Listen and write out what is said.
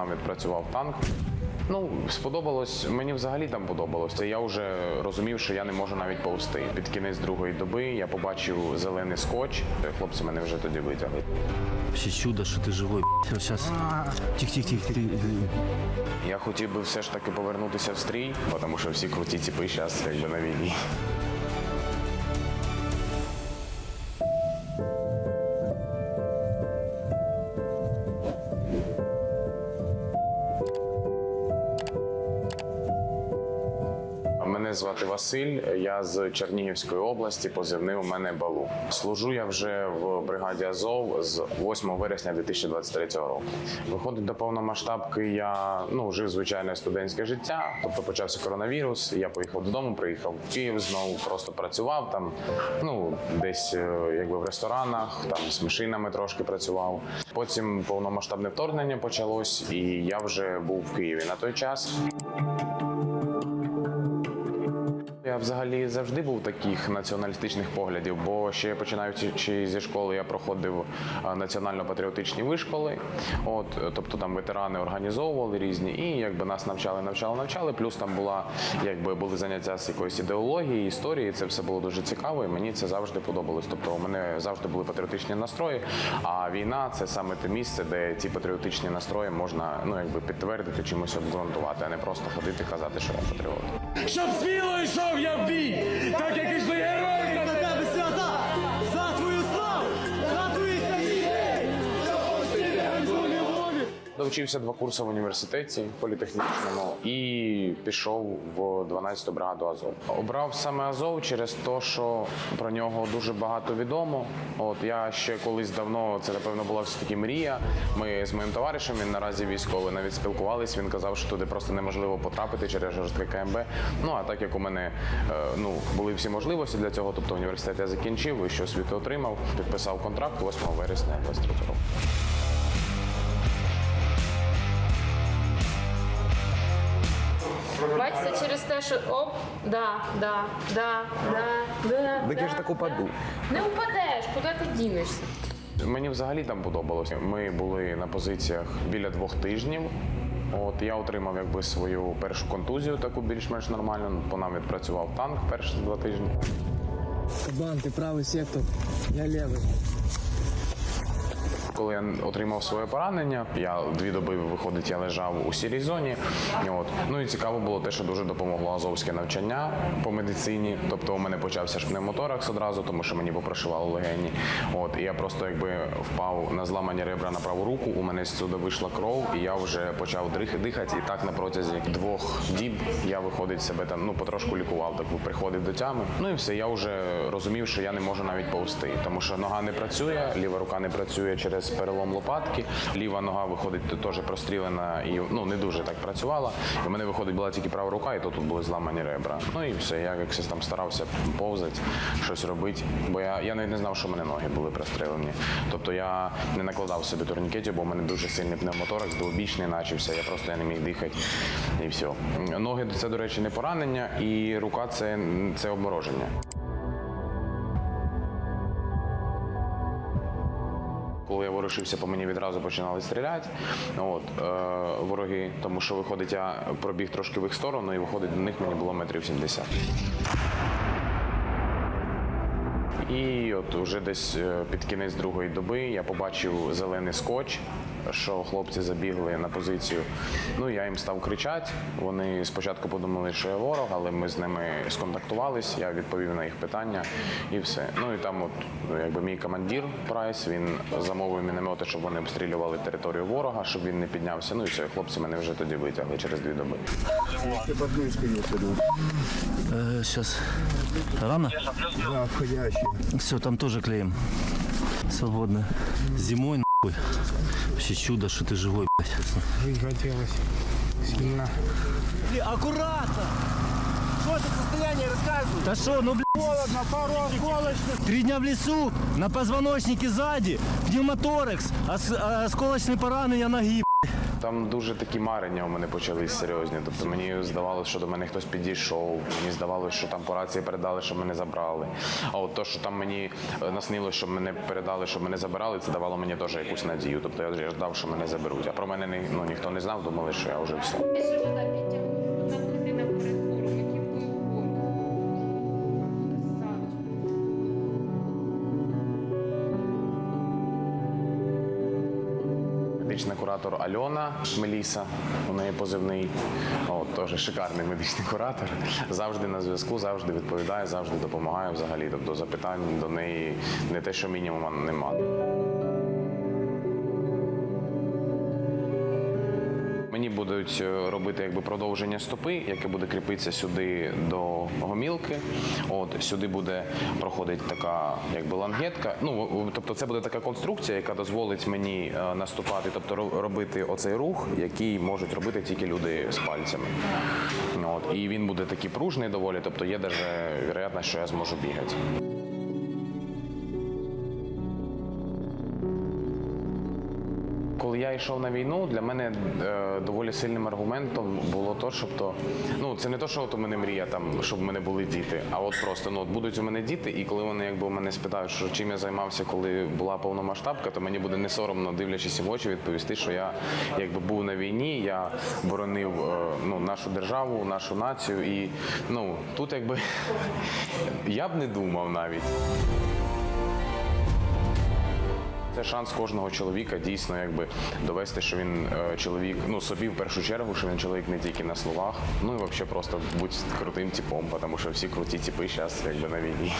нам відпрацював танк. Ну, сподобалось, мені взагалі там подобалося. Я вже розумів, що я не можу навіть повсти. Під кінець другої доби я побачив зелений скотч. Хлопці мене вже тоді витягли. Вообще чудо, что ты живой. Все, сейчас. Тихо-тихо-тихо. Я хотів би все ж таки повернутися в стрій, тому що всі круті типи зараз якби на війні. Мене звати Василь, я з Чернігівської області, позивний у мене Балу. Служу я вже в бригаді Азов з 8 вересня 2023 року. Виходить до повномасштабки, я ну жив звичайне студентське життя. Тобто почався коронавірус. Я поїхав додому, приїхав в Київ, знову просто працював там. Ну десь е, якби в ресторанах, там з машинами трошки працював. Потім повномасштабне вторгнення почалось, і я вже був в Києві на той час. Я взагалі завжди був таких націоналістичних поглядів, бо ще починаючи зі школи, я проходив національно-патріотичні вишколи. От, е, тобто там ветерани організовували різні, і якби нас навчали, навчали, навчали. Плюс там була, якби були заняття з якоїсь ідеології, історії. Це все було дуже цікаво, і мені це завжди подобалось. Тобто, у мене завжди були патріотичні настрої. А війна це саме те місце, де ці патріотичні настрої можна ну якби підтвердити чимось обґрунтувати, а не просто ходити казати, що я патріот. Щоб сміло йшов я в бій, так як ішли герої Довчився два курси в університеті політехнічному і пішов в 12-ту бригаду Азов. Обрав саме Азов через те, що про нього дуже багато відомо. От я ще колись давно, це напевно була все таки мрія. Ми з моїм товаришем, він наразі військовий, навіть спілкувались. Він казав, що туди просто неможливо потрапити через жорстке КМБ. Ну а так як у мене е, ну були всі можливості для цього, тобто університет я закінчив, вищу освіту отримав, підписав контракт 8 вересня 23 року. Бачите, через те, що оп, да, да, да, да, да. Так я ж да, так упаду. да. Не упадеш, куди ти дінешся? Мені взагалі там подобалося. Ми були на позиціях біля двох тижнів. От я отримав якби свою першу контузію, таку більш-менш нормальну. По нам відпрацював танк перші два тижні. Кабан, ты правый сектор, я левый. Коли я отримав своє поранення, я дві доби виходить, я лежав у сірій зоні. От ну і цікаво було те, що дуже допомогло азовське навчання по медицині. Тобто у мене почався ж пневмоторакс одразу, тому що мені попрошивало легені. От і я просто якби впав на зламані ребра на праву руку. У мене зсюди вийшла кров, і я вже почав дихати. І так на протязі двох діб я виходить себе там, ну потрошку лікував, так приходив до тями. Ну і все, я вже розумів, що я не можу навіть повсти, тому що нога не працює, ліва рука не працює через перелом лопатки, ліва нога виходить теж прострілена і ну не дуже так працювала. І в мене виходить була тільки права рука, і то тут були зламані ребра. Ну і все. Я якось там старався повзати, щось робити. Бо я, я навіть не знав, що в мене ноги були прострілені. Тобто я не накладав собі турнікетів, бо в мене дуже сильний пневмоторакс, двобічний начався. Я просто я не міг дихати і все. Ноги це, до речі, не поранення, і рука це, це обмороження. Коли я ворушився, по мені відразу починали стріляти. От, е, вороги, тому що виходить, я пробіг трошки в їх сторону, і виходить до них мені було метрів 70. І от уже десь е, під кінець другої доби я побачив зелений скотч, що хлопці забігли на позицію. Ну я їм став кричати. Вони спочатку подумали, що я ворог, але ми з ними сконтактувались. Я відповів на їх питання і все. Ну і там, от ну, якби мій командир Прайс, він замовив міномети, щоб вони обстрілювали територію ворога, щоб він не піднявся. Ну і все, хлопці мене вже тоді витягли через дві доби. Э, сейчас. Рано? Да, входящий. Все, там тоже клеим. Свободно. Зимой. Вообще чудо, что ты живой, блядь. Жить хотелось сильно. Акуратно! Що це состояние розказуй? Да что, ну блядь. Холодно, пару осколочных. Три дня в лесу, на позвоночнике сзади, пневмоторакс, ос- осколочные поранения ноги, блядь. Там дуже такі марення у мене почались серйозні. Тобто мені здавалося, що до мене хтось підійшов. Мені здавалося, що там по рації передали, що мене забрали. А от то, що там мені е, наснилося, що мене передали, що мене забирали, це давало мені теж якусь надію. Тобто я ждав, що мене заберуть. А про мене ну, ніхто не знав, думали, що я вже все. Куратор Альона Меліса, у неї позивний. От, теж шикарний медичний куратор. Завжди на зв'язку, завжди відповідає, завжди допомагає взагалі. Тобто запитань до неї не те, що мінімум а Мені будуть е, робити якби продовження стопи, яке буде кріпитися сюди до гомілки. От сюди буде проходити така якби лангетка. Ну тобто, це буде така конструкція, яка дозволить мені е, наступати, тобто робити оцей рух, який можуть робити тільки люди з пальцями. От і він буде такий пружний доволі, тобто є навіть вероятність, що я зможу бігати. Коли я йшов на війну, для мене е, доволі сильним аргументом було то, щоб то ну це не то, що от у мене мрія там, щоб в мене були діти, а от просто ну от будуть у мене діти, і коли вони якби у мене спитають, що чим я займався, коли була повномасштабка, то мені буде не соромно, дивлячись в очі, відповісти, що я якби був на війні, я боронив е, ну нашу державу, нашу націю, і ну тут якби я б не думав навіть. Це шанс кожного чоловіка дійсно якби довести, що він е, чоловік, ну собі в першу чергу, що він чоловік не тільки на словах, ну і взагалі просто будь крутим типом, тому що всі круті типи зараз якби на війні.